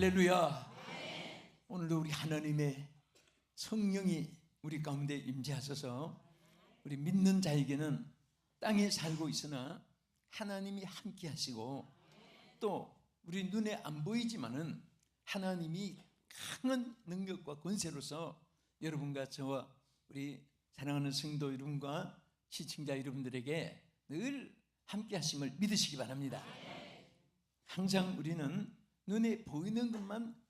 할렐루야. 오늘도 우리 하나님의 성령이 우리 가운데 임재하셔서 우리 믿는 자에게는 땅에 살고 있으나 하나님이 함께 하시고 또 우리 눈에 안 보이지만은 하나님이 강한 능력과 권세로서 여러분과 저와 우리 사랑하는 성도 여러분과 시청자 여러분들에게 늘 함께 하심을 믿으시기 바랍니다. 항상 우리는 눈에 보이는 것만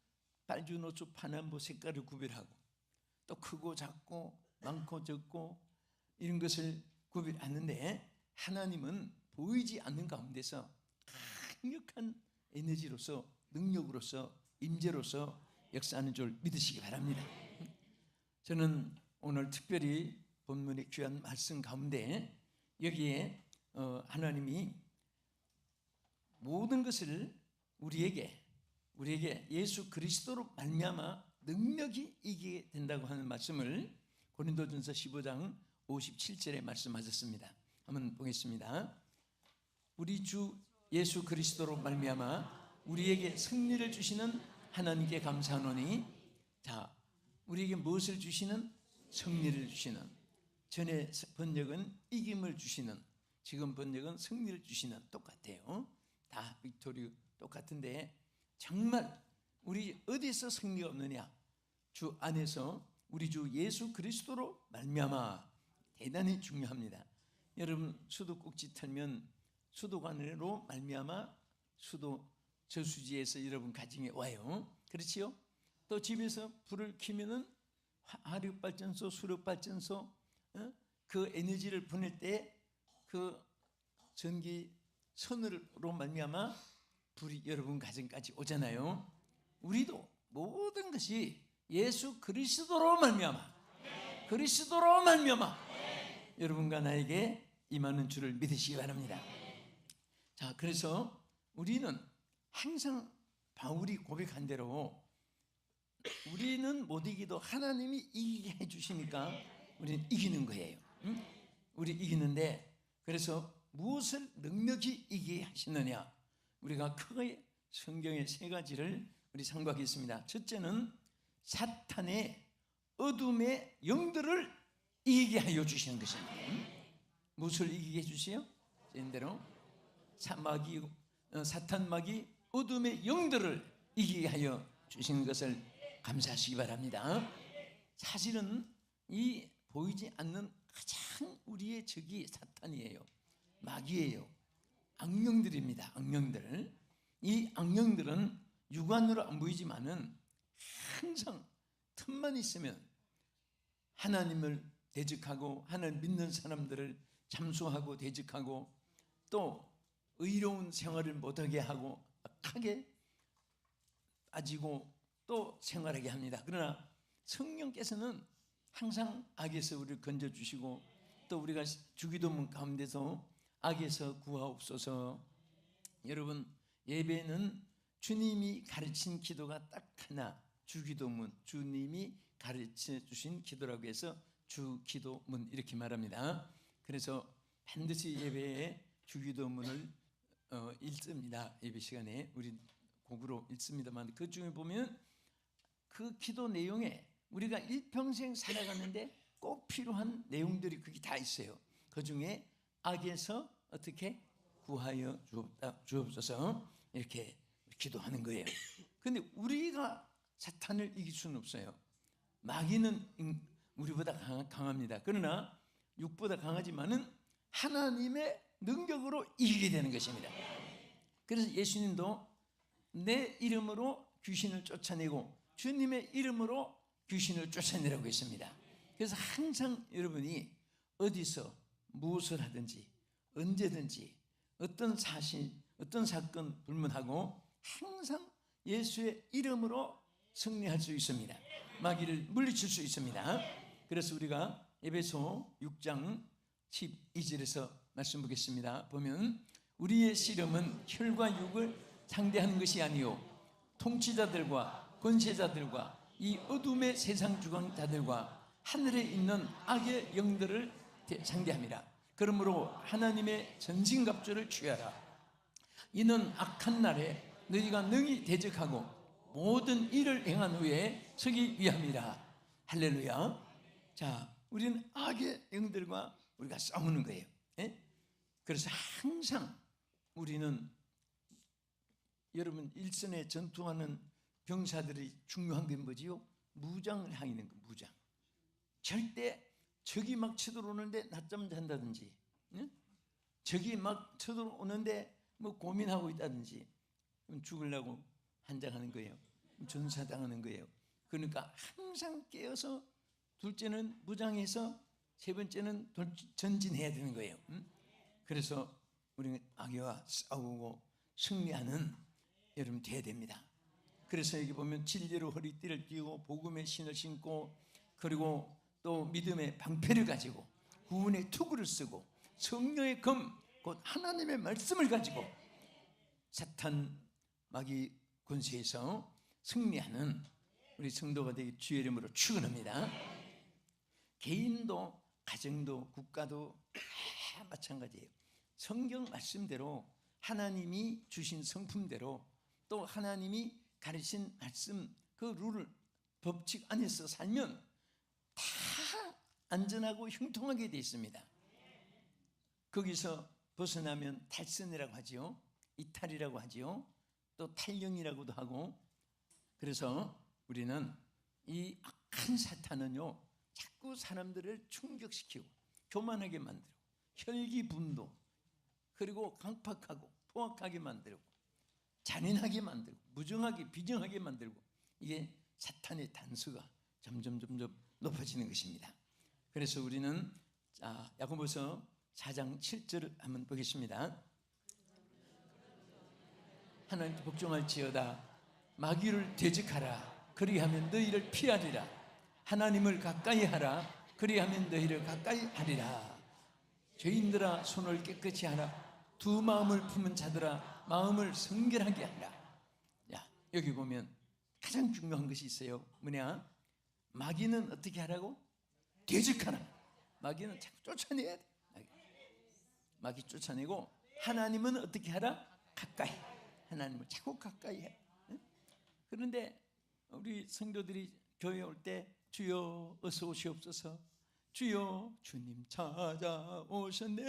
빨주, 노초, 파남보 색깔을 구별하고 또 크고 작고 많고 적고 이런 것을 구별하는데 하나님은 보이지 않는 가운데서 강력한 에너지로서 능력으로서 임재로서 역사하는 줄 믿으시기 바랍니다. 저는 오늘 특별히 본문의 귀한 말씀 가운데 여기에 어, 하나님이 모든 것을 우리에게 우리에게 예수 그리스도로 말미암아 능력이 이기게 된다고 하는 말씀을 고린도전서 15장 57절에 말씀하셨습니다. 한번 보겠습니다. 우리 주 예수 그리스도로 말미암아 우리에게 승리를 주시는 하나님께 감사하노니 자 우리에게 무엇을 주시는 승리를 주시는 전에 번역은 이김을 주시는 지금 번역은 승리를 주시는 똑같아요. 다 빅토리 똑같은데 정말 우리 어디서 승리가 없느냐? 주 안에서 우리 주 예수 그리스도로 말미암아 대단히 중요합니다. 여러분 수도 꼭지 털면 수도관으로 말미암아 수도 저수지에서 여러분 가정에 와요. 그렇지요? 또 집에서 불을 켜면은 화력 발전소, 수력 발전소 어? 그 에너지를 보낼 때 그 전기 선으로 말미암아 불이 여러분 가정까지 오잖아요. 우리도 모든 것이 예수 그리스도로 말미암아 그리스도로 말미암아 여러분과 나에게 임하는 줄을 믿으시기 바랍니다. 자, 그래서 우리는 항상 바울이 고백한 대로 우리는 못 이기도 하나님이 이기게 해 주시니까 우리는 이기는 거예요. 응? 우리 이기는데 그래서 무엇을 능력이 이기게 하시느냐? 우리가 크게 성경의 세 가지를 우리 상고하겠습니다. 첫째는 사탄의 어둠의 영들을 이기게 하여 주시는 것입니다. 무엇을 이기게 해주세요? 인대로 사마귀 어, 사탄마귀 어둠의 영들을 이기게 하여 주시는 것을 감사하시기 바랍니다. 사실은 이 보이지 않는 가장 우리의 적이 사탄이에요. 마귀예요. 악령들입니다. 악령들. 이 악령들은 육안으로 안 보이지만은 항상 틈만 있으면 하나님을 대적하고 하나님 믿는 사람들을 참수하고 대적하고 또 의로운 생활을 못하게 하고 악하게 빠지고 또 생활하게 합니다. 그러나 성령께서는 항상 악에서 우리를 건져주시고 또 우리가 주기도문 가운데서 악에서 구하옵소서. 여러분 예배는 주님이 가르친 기도가 딱 하나 주기도문 주님이 가르쳐 주신 기도라고 해서 주기도문 이렇게 말합니다. 그래서 반드시 예배에 주기도문을 어, 읽습니다. 예배 시간에 우리 곡으로 읽습니다만 그 중에 보면 그 기도 내용에 우리가 일평생 살아가는데 꼭 필요한 내용들이 그게 다 있어요. 그 중에 악에서 어떻게 구하여 주옵소서 이렇게 기도하는 거예요. 근데 우리가 사탄을 이길 수는 없어요. 마귀는 우리보다 강합니다. 그러나 육보다 강하지만은 하나님의 능력으로 이기게 되는 것입니다. 그래서 예수님도 내 이름으로 귀신을 쫓아내고 주님의 이름으로 귀신을 쫓아내라고 했습니다. 그래서 항상 여러분이 어디서 무엇을 하든지 언제든지 어떤 사실, 어떤 사건 불문하고 항상 예수의 이름으로 승리할 수 있습니다. 마귀를 물리칠 수 있습니다. 그래서 우리가 에베소 6장 12절에서 말씀 보겠습니다. 보면 우리의 씨름은 혈과 육을 상대하는 것이 아니요 통치자들과 권세자들과 이 어둠의 세상 주관자들과 하늘에 있는 악의 영들을 상대합니다. 그러므로 하나님의 전신갑주를 취하라. 이는 악한 날에 너희가 능히 대적하고 모든 일을 행한 후에 서기 위함이라. 할렐루야. 자, 우리는 악의 영들과 우리가 싸우는 거예요. 예? 그래서 항상 우리는 여러분 일선에 전투하는 병사들이 중요한 게 뭐지요? 무장을 하는 거, 무장. 절대 적이 막 쳐들어오는데 낮잠 잔다든지, 응? 적이 막 쳐들어오는데 뭐 고민하고 있다든지, 죽으려고 한장하는 거예요. 전사당하는 거예요. 그러니까 항상 깨어서 둘째는 무장해서 세 번째는 돌- 전진해야 되는 거예요. 응? 그래서 우리는 악의와 싸우고 승리하는 여러분 돼야 됩니다. 그래서 여기 보면 진리로 허리띠를 띠고 복음의 신을 신고 그리고 또 믿음의 방패를 가지고 구원의 투구를 쓰고 성령의 검 곧 하나님의 말씀을 가지고 사탄 마귀 권세에서 승리하는 우리 성도가 되기 주의 이름으로 축원합니다. 개인도 가정도 국가도 다 마찬가지예요. 성경 말씀대로 하나님이 주신 성품대로 또 하나님이 가르친 말씀 그 룰을 법칙 안에서 살면 다 안전하고 형통하게 되어 있습니다. 거기서 벗어나면 탈선이라고 하지요. 이탈이라고 하지요. 또 탈령이라고도 하고 그래서 우리는 이 악한 사탄은요 자꾸 사람들을 충격시키고 교만하게 만들고 혈기분도 그리고 강팍하고 포악하게 만들고 잔인하게 만들고 무정하게 비정하게 만들고 이게 사탄의 단수가 점점 점점 높아지는 것입니다. 그래서 우리는 자 야고보서 4장 7절을 한번 보겠습니다. 하나님께 복종할지어다. 마귀를 대적하라. 그리하면 너희를 피하리라. 하나님을 가까이 하라. 그리하면 너희를 가까이 하리라. 죄인들아 손을 깨끗이 하라. 두 마음을 품은 자들아 마음을 성결하게 하라. 야 여기 보면 가장 중요한 것이 있어요. 뭐냐? 마귀는 어떻게 하라고 대적하라 마귀는 자꾸 쫓아내야 돼. 마귀. 마귀 쫓아내고 하나님은 어떻게 하라? 가까이. 하나님을 자꾸 가까이 해. 응? 그런데 우리 성도들이 교회 올 때 주여 어서 오시옵소서. 주여 주님 찾아오셨네.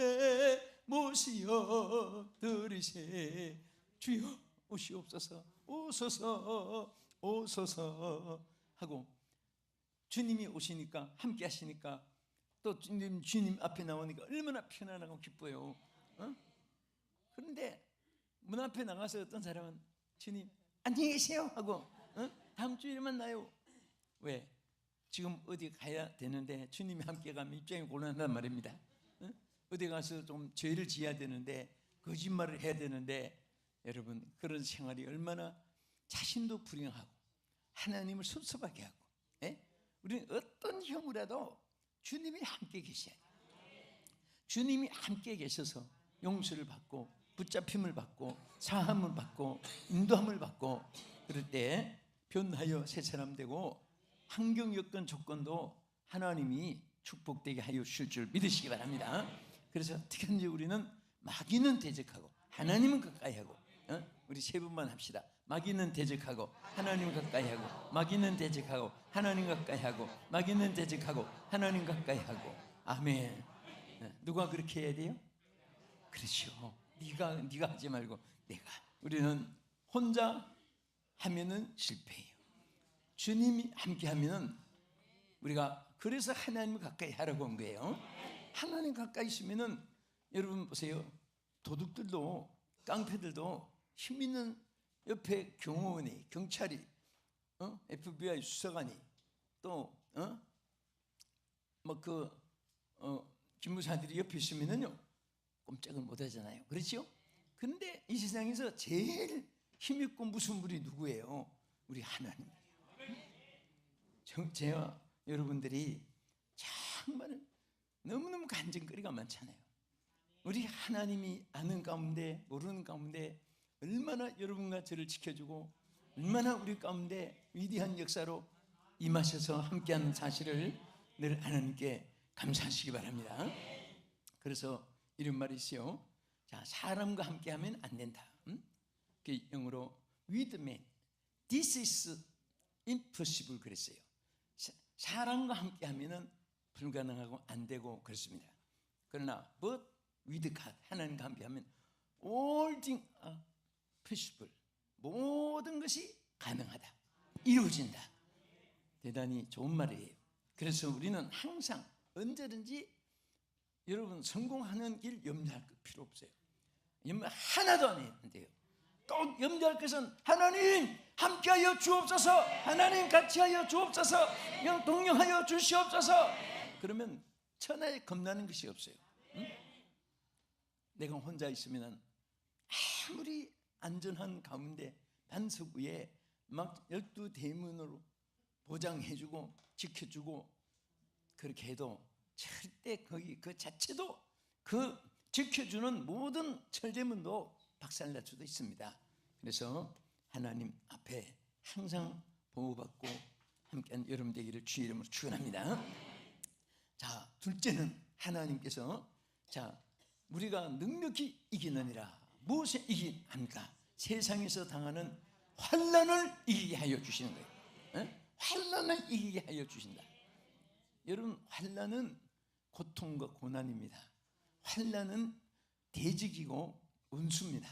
모시어 들으세 주여 오시옵소서. 오소서. 오소서. 하고 주님이 오시니까 함께 하시니까 또 주님 주님 앞에 나오니까 얼마나 편안하고 기뻐요. 어? 그런데 문 앞에 나가서 어떤 사람은 주님 안녕히 계세요 하고 어? 다음 주일에 만나요. 왜? 지금 어디 가야 되는데 주님이 함께 가면 입장이 곤란하단 말입니다. 어? 어디 가서 좀 죄를 지어야 되는데 거짓말을 해야 되는데 여러분 그런 생활이 얼마나 자신도 불행하고 하나님을 섭섭하게 하고 예? 우리는 어떤 형이라도 주님이 함께 계셔야 돼요. 주님이 함께 계셔서 용서를 받고 붙잡힘을 받고 사함을 받고 인도함을 받고 그럴 때 변하여 새 사람 되고 환경 여건 조건도 하나님이 축복되게 하여 주실 줄 믿으시기 바랍니다. 그래서 하는지 우리는 마귀는 대적하고 하나님은 가까이 하고 어? 우리 세 분만 합시다. 마귀는 대적하고 하나님 가까이 하고 마귀는 대적하고 하나님 가까이 하고 마귀는 대적하고 하나님 가까이 하고 아멘. 어, 누가 그렇게 해야 돼요? 그렇죠. 네가 네가 하지 말고 내가. 우리는 혼자 하면은 실패해요. 주님이 함께 하면은 우리가 그래서 하나님을 가까이 하라고 한 거예요. 하나님 가까이 있으면은 여러분 보세요. 도둑들도 깡패들도 힘 있는 옆에 경호원이 경찰이 어? FBI 수사관이 또 어? 뭐그 어, 기무사들이 옆에 있으면은요 꼼짝을 못 하잖아요. 그렇죠? 근데 이 세상에서 제일 힘 있고 무슨 분이 누구예요? 우리 하나님. 저, 제와 여러분들이 정말 너무너무 간증거리가 많잖아요. 우리 하나님이 아는 가운데 모르는 가운데 얼마나 여러분과 저를 지켜주고 얼마나 우리 가운데 위대한 역사로 임하셔서 함께하는 사실을 늘 하나님께 감사하시기 바랍니다. 그래서 이런 말이 있어요. 자, 사람과 함께하면 안 된다. 음? 그 영어로 with man, this is impossible 그랬어요. 사- 사람과 함께 하면은 불가능하고 안 되고 그렇습니다. 그러나 but with God 하나님과 함께 하면 all things possible. 모든 것이 가능하다. 이루어진다. 대단히 좋은 말이에요. 그래서 우리는 항상 언제든지 여러분 성공하는 길 염려할 필요 없어요. 염려 하나도 안 돼요. 꼭 염려할 것은 하나님 함께하여 주옵소서 하나님 같이하여 주옵소서 영 동령하여 주시옵소서 그러면 천하에 겁나는 것이 없어요 응? 내가 혼자 있으면 아무리 안전한 가운데 단석 위에 막 열두 대문으로 보장해주고 지켜주고 그렇게 해도 절대 거기 그 자체도 그 지켜주는 모든 철제문도 박살날 수도 있습니다. 그래서 하나님 앞에 항상 보호받고 함께한 여러분 되기를 주의 이름으로 축원합니다. 자, 둘째는 하나님께서 자, 우리가 능력히 이기느니라. 무엇에 이기 합니까? 세상에서 당하는 환란을 이기게 하여 주시는 거예요. 예? 환란을 이기게 하여 주신다. 여러분, 환란은 고통과 고난입니다. 환란은 대직이고 운수입니다.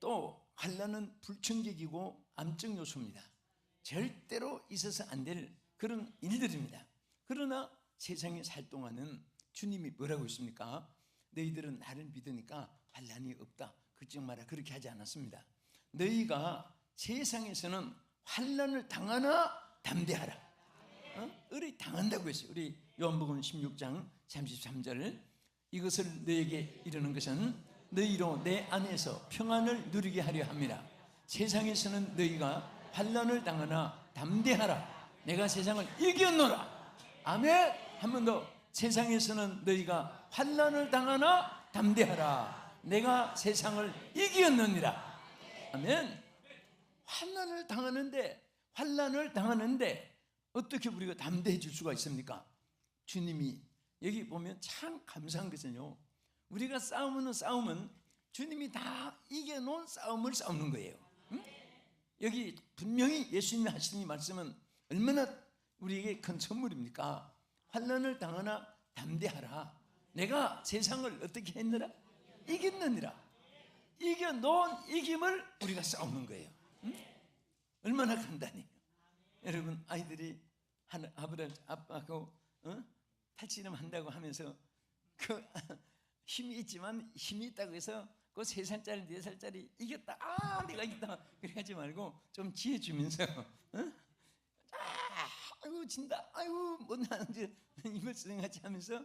또 환란은 불청객이고 암적 요소입니다. 절대로 있어서 안 될 그런 일들입니다. 그러나 세상에 살 동안은 주님이 뭐라고 했습니까? 너희들은 나를 믿으니까 환란이 없다. 걱정 마라. 그렇게 하지 않았습니다. 너희가 세상에서는 환란을 당하나 담대하라. 어? 의리 당한다고 했어요. 우리 요한복음 16장 33절 이것을 너에게 이르는 것은 너희로 내 안에서 평안을 누리게 하려 함이라. 세상에서는 너희가 환란을 당하나 담대하라. 내가 세상을 이겼노라. 아멘. 한 번 더. 세상에서는 너희가 환란을 당하나 담대하라. 내가 세상을 이겼느니라. 아멘. 환란을 당하는데 환란을 당하는데 어떻게 우리가 담대해질 수가 있습니까? 주님이 여기 보면 참 감사한 것은요. 우리가 싸우는 싸움은 주님이 다 이겨놓은 싸움을 싸우는 거예요. 응? 여기 분명히 예수님이 하시는 이 말씀은 얼마나 우리에게 큰 선물입니까? 환란을 당하나 담대하라. 내가 세상을 어떻게 했느라? 이겼느니라. 이겨 놓은 이김을 우리가 싸우는 거예요. 응? 얼마나 간단해요. 여러분 아이들이 아버지 아빠하고 어? 탈씨름 한다고 하면서 그 힘이 있지만 힘이 있다고 해서 그 세 살짜리 네 살짜리 이겼다 아 내가 이겼다 그렇게 하지 말고 좀 지혜 주면서 어? 아 아이고 진다 아이고 이제 이걸 수행하지 하면서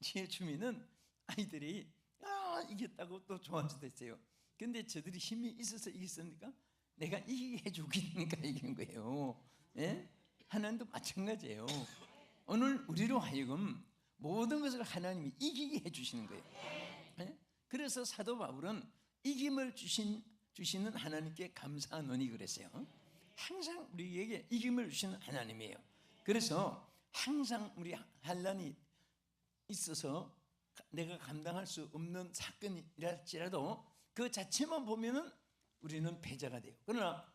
지혜 주면은 아이들이 아 이겼다고 또 좋아할 수도 있어요. 근데 저들이 힘이 있어서 이겼습니까? 내가 이기게 해주기니까 이긴 거예요. 예? 하나님도 마찬가지예요. 오늘 우리로 하여금 모든 것을 하나님이 이기게 해주시는 거예요. 예? 그래서 사도 바울은 이김을 주신 주시는 하나님께 감사하노니 그랬어요. 항상 우리에게 이김을 주시는 하나님이에요. 그래서 항상 우리 한란이 있어서 내가 감당할 수 없는 사건이랄지라도 그 자체만 보면은 우리는 패자가 돼요. 그러나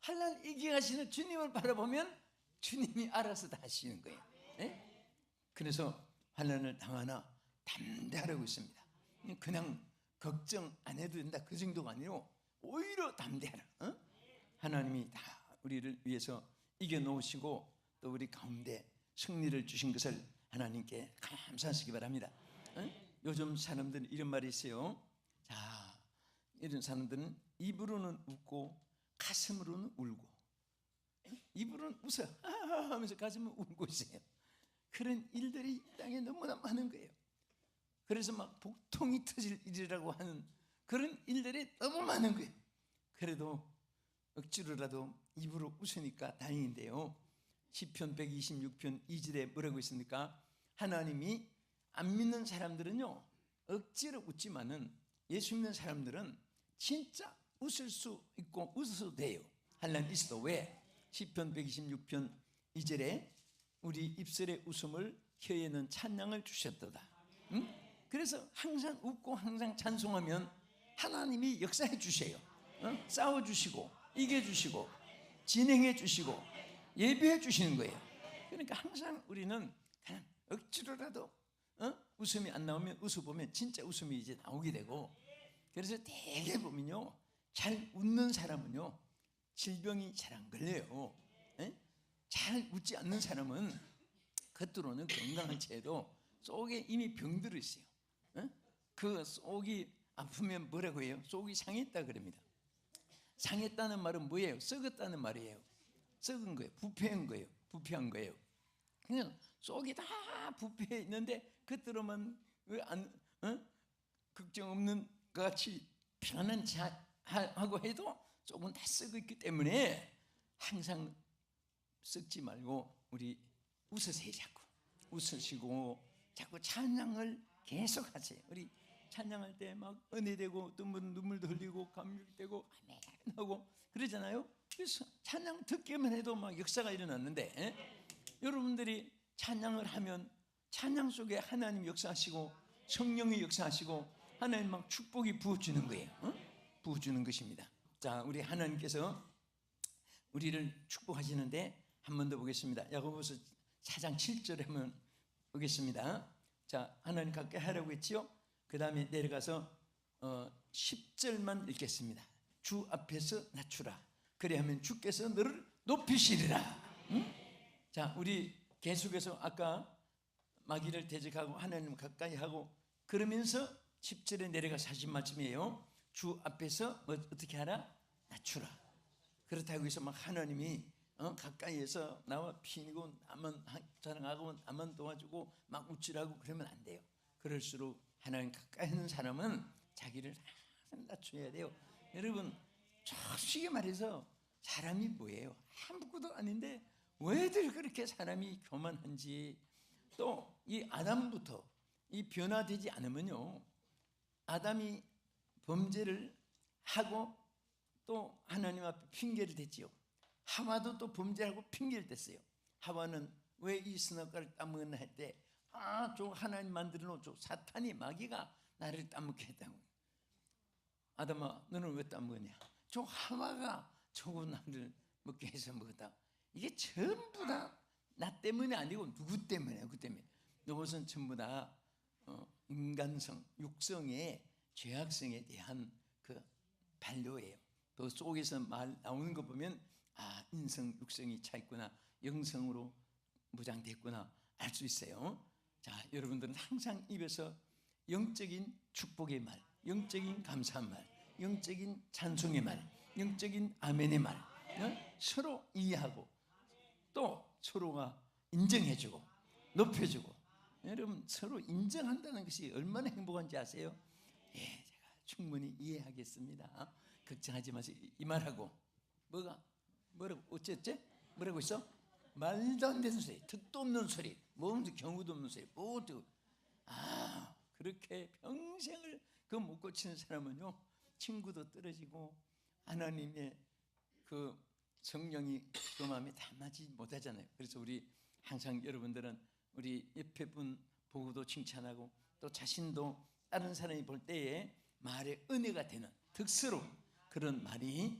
한란 이기하시는 주님을 바라보면 주님이 알아서 다 하시는 거예요. 예? 그래서 환란을 당하나 담대하라고 있습니다. 그냥 걱정 안 해도 된다 그 정도가 아니고 오히려 담대하라. 어? 하나님이 다 우리를 위해서 이겨놓으시고 또 우리 가운데 승리를 주신 것을 하나님께 감사하시기 바랍니다. 어? 요즘 사람들은 이런 말이 있어요. 자, 이런 사람들은 입으로는 웃고 가슴으로는 울고 입으로는 웃어 하면서 가슴은 울고 있어요. 그런 일들이 이 땅에 너무나 많은 거예요. 그래서 막 복통이 터질 일이라고 하는 그런 일들이 너무 많은 거예요. 그래도 억지로라도 입으로 웃으니까 다행인데요. 시편 126편 2절에 뭐라고 있습니까? 하나님이 안 믿는 사람들은요 억지로 웃지만은 예수 믿는 사람들은 진짜 웃을 수 있고 웃어도 돼요. 한란 있어도 왜? 시편 126편 2절에 우리 입술의 웃음을 혀에는 찬양을 주셨도다. 응? 그래서 항상 웃고 항상 찬송하면 하나님이 역사해 주세요. 어? 싸워 주시고 이겨 주시고 진행해 주시고 예배해 주시는 거예요. 그러니까 항상 우리는 그냥 억지로라도 어? 웃음이 안 나오면 웃어보면 진짜 웃음이 이제 나오게 되고 그래서 대개 보면요 잘 웃는 사람은요 질병이 잘 안 걸려요. 예? 잘 웃지 않는 사람은 겉으로는 건강한 채도 속에 이미 병들어 있어요. 예? 그 속이 아프면 뭐라고 해요? 속이 상했다 그럽니다. 상했다는 말은 뭐예요? 썩었다는 말이에요. 썩은 거예요. 부패한 거예요. 부패한 거예요. 그냥 속이 다 부패해 있는데 겉으로만 왜안 어? 걱정 없는 것 같이 편안한 자 하고 해도 속은 다 썩어 있기 때문에 항상 썩지 말고 우리 웃으세요 자꾸 웃으시고 자꾸 찬양을 계속 하세요. 우리 찬양할 때 막 은혜되고 눈물 눈물도 흘리고 감격되고 아멘 하고 그러잖아요. 그래서 찬양 듣기만 해도 막 역사가 일어났는데 예? 여러분들이 찬양을 하면 찬양 속에 하나님 역사하시고 성령이 역사하시고 하나님 막 축복이 부어주는 거예요. 어? 부어주는 것입니다. 자, 우리 하나님께서 우리를 축복하시는데 한 번 더 보겠습니다. 야고보서 4장 7절에 한번 보겠습니다. 자, 하나님 가까이 하라고 했지요. 그 다음에 내려가서 어, 10절만 읽겠습니다. 주 앞에서 낮추라. 그래야면 주께서 너를 높이시리라. 응? 자, 우리 계속해서 아까 마귀를 대적하고 하나님 가까이 하고 그러면서 10절에 내려가서 하신 말씀이에요. 주 앞에서 뭐 어떻게 하라? 낮추라. 그렇다고 해서 막 하나님이 어, 가까이에서 나와 피니고 나만 자랑하고 나만 도와주고 막 우쭐하고 그러면 안 돼요. 그럴수록 하나님 가까이 있는 사람은 자기를 낮춰야 돼요. 여러분 솔직히 말해서 사람이 뭐예요? 아무것도 아닌데 왜들 그렇게 사람이 교만한지 또 이 아담부터 이 변화되지 않으면요 아담이 범죄를 하고 또 하나님 앞에 핑계를 댔지요. 하와도 또 범죄하고 핑계를 댔어요. 하와는 왜이 선악과를 따먹었나 할때 아, 저 하나님 만들어 저 사탄이 마귀가 나를 따먹게 했다고. 아담아, 너는 왜 따먹었냐? 저 하와가 저거 나를 먹게 해서 먹었다. 이게 전부 다 나 때문에 아니고 누구 때문에 누구 때문에 이것은 전부 다 어, 인간성, 육성의 죄악성에 대한 그 반려예요. 또 속에서 말 나오는 거 보면 아 인성, 육성이 차 있구나, 영성으로 무장됐구나 알 수 있어요. 자, 여러분들은 항상 입에서 영적인 축복의 말, 영적인 감사한 말, 영적인 찬송의 말, 영적인 아멘의 말, 어? 서로 이해하고 또 서로가 인정해주고 높여주고 여러분 서로 인정한다는 것이 얼마나 행복한지 아세요? 예, 제가 충분히 이해하겠습니다. 걱정하지 마세요. 이 말하고 뭐가 뭐라고 어쨌지? 뭐라고 있어? 말도 안 되는 소리, 듣도 없는 소리, 뭔지 경우도 없는 소리, 뭐도 아 그렇게 평생을 그 못 고치는 사람은요 친구도 떨어지고 하나님의 그 성령이 그 마음에 담아지 못하잖아요. 그래서 우리 항상 여러분들은 우리 옆에 분 보고도 칭찬하고 또 자신도 다른 사람이 볼 때에 말의 은혜가 되는 득스러운 그런 말이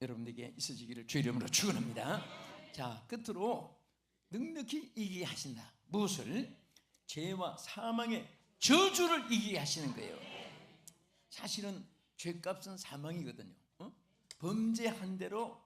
여러분에게 있어지기를 주 이름으로 축원합니다. 자 끝으로 넉넉히 이기게 하신다. 무엇을 죄와 사망의 저주를 이기게 하시는 거예요. 사실은 죄값은 사망이거든요. 어? 범죄한 대로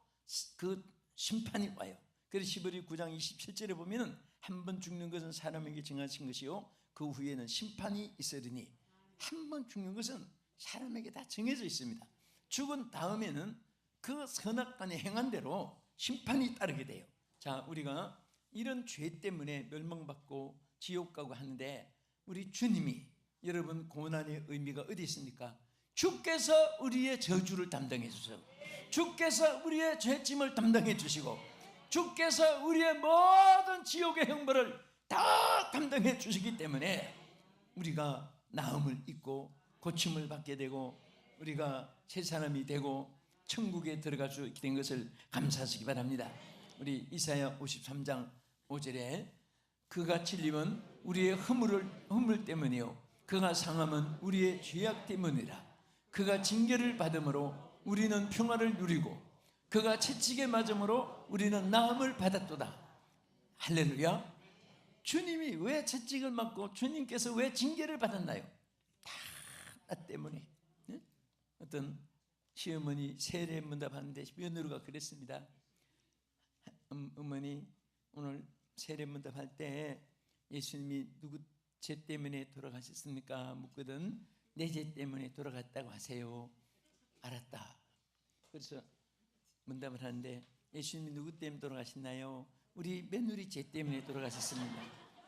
그 심판이 와요. 그래서 시버리 9장 27절에 보면은 한 번 죽는 것은 사람에게 정하신 것이요 그 후에는 심판이 있으리니 한 번 죽는 것은 사람에게 다 정해져 있습니다. 죽은 다음에는 그 선악간에 행한 대로 심판이 따르게 돼요. 자, 우리가 이런 죄 때문에 멸망받고 지옥 가고 하는데 우리 주님이 여러분 고난의 의미가 어디 있습니까? 주께서 우리의 저주를 담당해 주세요. 주께서 우리의 죄짐을 담당해 주시고 주께서 우리의 모든 지옥의 형벌을 다 담당해 주시기 때문에 우리가 나음을 입고 고침을 받게 되고 우리가 새 사람이 되고 천국에 들어갈 수 있게 된 것을 감사하시기 바랍니다. 우리 이사야 53장 5절에 그가 찔림은 우리의 허물을 허물 때문이요 그가 상함은 우리의 죄악 때문이라 그가 징계를 받음으로 우리는 평화를 누리고 그가 채찍에 맞음으로 우리는 나음을 받았도다. 할렐루야. 주님이 왜 채찍을 맞고 주님께서 왜 징계를 받았나요? 다 나 때문에. 예? 어떤 시어머니 세례 문답하는데 며느리가 그랬습니다. 음, 어머니 오늘 세례 문답할 때 예수님이 누구 죄 때문에 돌아가셨습니까? 묻거든 내 죄 때문에 돌아갔다고 하세요. 알았다. 그래서 문답을 하는데 예수님이 누구 때문에 돌아가셨나요? 우리 며느리 죄 때문에 돌아가셨습니다.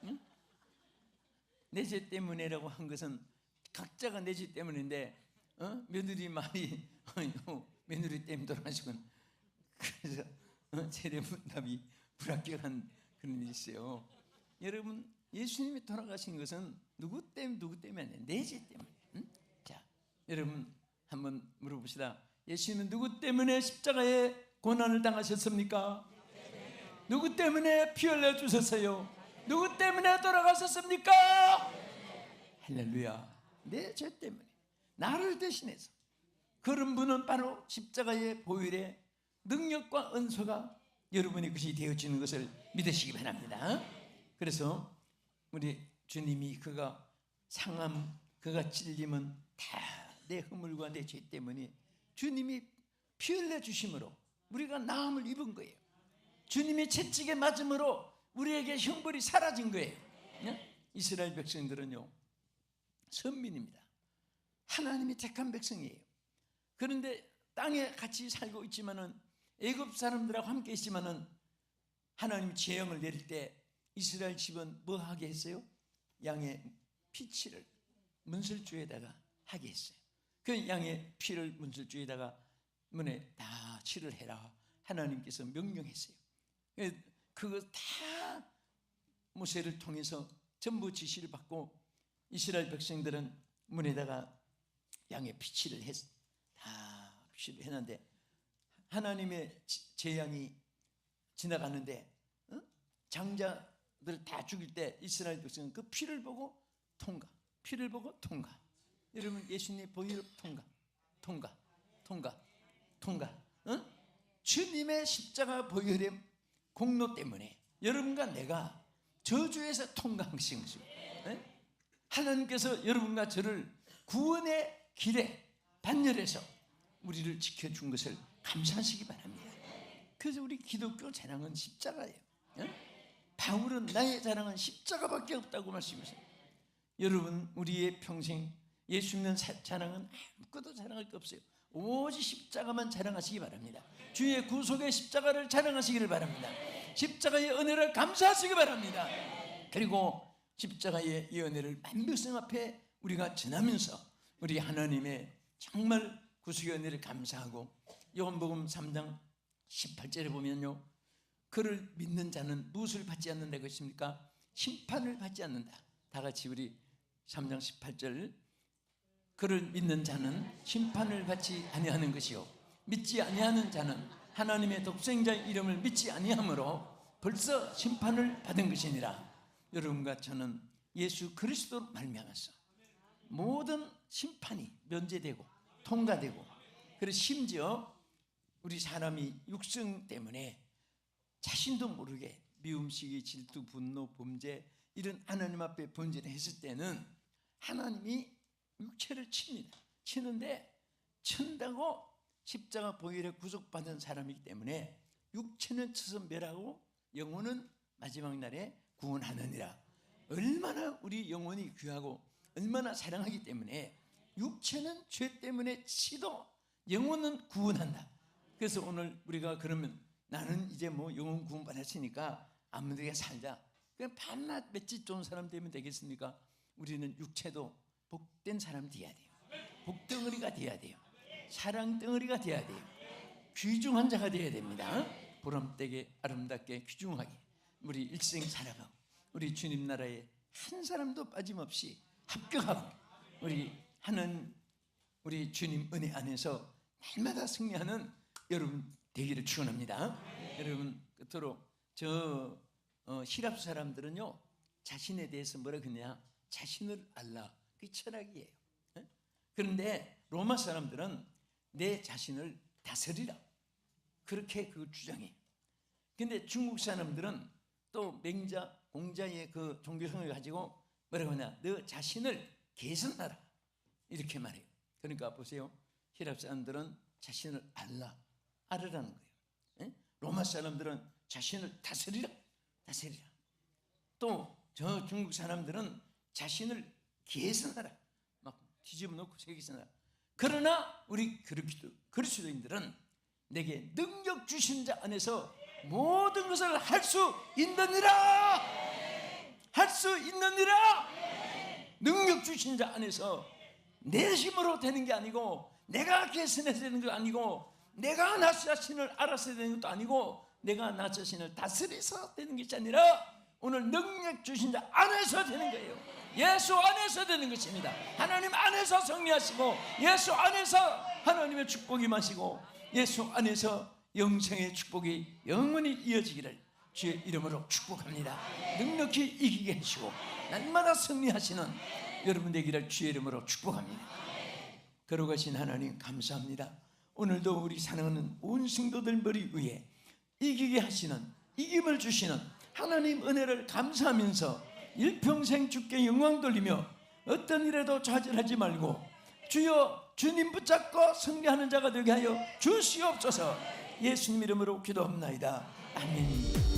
응? 내죄 때문에라고 한 것은 각자가 내 죄 때문인데 어? 며느리 말이 어, 며느리 때문에 돌아가시군. 그래서 어? 세례 문답이 불합격한 그런 일이 있어요. 여러분 예수님이 돌아가신 것은 누구 때문에 누구 때문에. 내죄 때문에. 응? 자, 여러분 한번 물어봅시다. 예수님은 누구 때문에 십자가에 고난을 당하셨습니까? 누구 때문에 피 흘려 주셨어요? 누구 때문에 돌아가셨습니까? 할렐루야. 내 죄 때문에 나를 대신해서 그런 분은 바로 십자가의 보혈의 능력과 은소가 여러분의 것이 되어지는 것을 믿으시기 바랍니다. 그래서 우리 주님이 그가 상함, 그가 찔림은 다 내 허물과 내 죄 때문에 주님이 피 흘려 주심으로 우리가 나음을 입은 거예요. 주님의 채찍에 맞음으로 우리에게 형벌이 사라진 거예요. 예? 이스라엘 백성들은요 선민입니다. 하나님이 택한 백성이에요. 그런데 땅에 같이 살고 있지만은 애굽 사람들하고 함께 있지만은 하나님이 재앙을 내릴 때 이스라엘 집은 뭐 하게 했어요? 양의 피치를 문설주에다가 하게 했어요. 그 양의 피를 문설주에다가 문에 다 칠을 해라. 하나님께서 명령했어요. 그거 다 모세를 통해서 전부 지시를 받고 이스라엘 백성들은 문에다가 양의 피치를 했, 다 피치를 했는데 하나님의 지- 재앙이 지나가는데 어? 장자들 다 죽일 때 이스라엘 백성은 그 피를 보고 통과, 피를 보고 통과. 여러분 예수님 보혈 통과, 통과, 통과, 통과. 어? 주님의 십자가 보혈의 공로 때문에 여러분과 내가 저주에서 통과하신 것이고 예? 하나님께서 여러분과 저를 구원의 길에 반열에서 우리를 지켜준 것을 감사하시기 바랍니다. 그래서 우리 기독교 자랑은 십자가예요. 예? 바울은 나의 자랑은 십자가밖에 없다고 말씀하세요. 여러분 우리의 평생 예수 믿는 사- 자랑은 아무것도 자랑할 게 없어요. 오직 십자가만 자랑하시기 바랍니다. 주의 구속의 십자가를 자랑하시기를 바랍니다. 십자가의 은혜를 감사하시기 바랍니다. 그리고 십자가의 이 은혜를 만백성 앞에 우리가 전하면서 우리 하나님의 정말 구속의 은혜를 감사하고 요한복음 3장 18절에 보면요. 그를 믿는 자는 무엇을 받지 않는다고 했습니까? 심판을 받지 않는다. 다 같이 우리 3장 18절 그를 믿는 자는 심판을 받지 아니하는 것이요 믿지 아니하는 자는 하나님의 독생자의 이름을 믿지 아니하므로 벌써 심판을 받은 것이니라. 여러분과 저는 예수 그리스도 말미암아서 모든 심판이 면제되고 통과되고 그리고 심지어 우리 사람이 육성 때문에 자신도 모르게 미움 시기, 질투, 분노, 범죄 이런 하나님 앞에 범죄를 했을 때는 하나님이 육체를 칩니다. 치는데 친다고 십자가 보혈에 구속받은 사람이기 때문에 육체는 쳐서 멸하고 영혼은 마지막 날에 구원하느니라. 얼마나 우리 영혼이 귀하고 얼마나 사랑하기 때문에 육체는 죄 때문에 치도 영혼은 구원한다. 그래서 오늘 우리가 그러면 나는 이제 뭐 영혼 구원 받았으니까 아무데나 살자. 그냥 밤낮 맷짓 좋은 사람 되면 되겠습니까? 우리는 육체도 복된 사람 돼야 돼요. 복덩어리가 돼야 돼요. 사랑 덩어리가 돼야 돼요. 귀중한 자가 돼야 됩니다. 보람되게 아름답게 귀중하게 우리 일생 살아가고 우리 주님 나라에 한 사람도 빠짐없이 합격하고 우리 하는 우리 주님 은혜 안에서 날마다 승리하는 여러분 되기를 축원합니다. 여러분 끝으로 저 어, 히랍 사람들은요 자신에 대해서 뭐라 그러냐 자신을 알라 그 철학이에요. 예? 그런데 로마 사람들은 내 자신을 다스리라 그렇게 그 주장해. 근데 중국 사람들은 또 맹자 공자의 그 종교성을 가지고 뭐라고 하냐? 너 자신을 개선하라 이렇게 말해요. 그러니까 보세요. 히랍 사람들은 자신을 알라 알으라는 거예요. 예? 로마 사람들은 자신을 다스리라 다스리라. 또 저 중국 사람들은 자신을 개선하라. 막 뒤집어 놓고 새기선하라. 그러나 우리 그리스도 그리스도인들은 내게 능력 주신 자 안에서 모든 것을 할 수 있느니라. 할 수 있느니라. 능력 주신 자 안에서 내 힘으로 되는 게 아니고 내가 개선해서 되는 게 아니고 내가 나 자신을 알아서 되는 것도 아니고 내가 나 자신을 다스려서 되는 것이 아니라 오늘 능력 주신 자 안에서 되는 거예요 예수 안에서 되는 것입니다. 하나님 안에서 승리하시고 예수 안에서 하나님의 축복이 마시고 예수 안에서 영생의 축복이 영원히 이어지기를 주의 이름으로 축복합니다. 능력히 이기게 하시고 날마다 승리하시는 여러분 되기를 주의 이름으로 축복합니다. 거룩하신 하나님 감사합니다. 오늘도 우리 사랑하는 온 성도들 머리 위에 이기게 하시는 이김을 주시는 하나님 은혜를 감사하면서 일평생 주께 영광 돌리며 어떤 일에도 좌절하지 말고 주여 주님 붙잡고 승리하는 자가 되게 하여 주시옵소서 예수님 이름으로 기도합나이다. 아멘.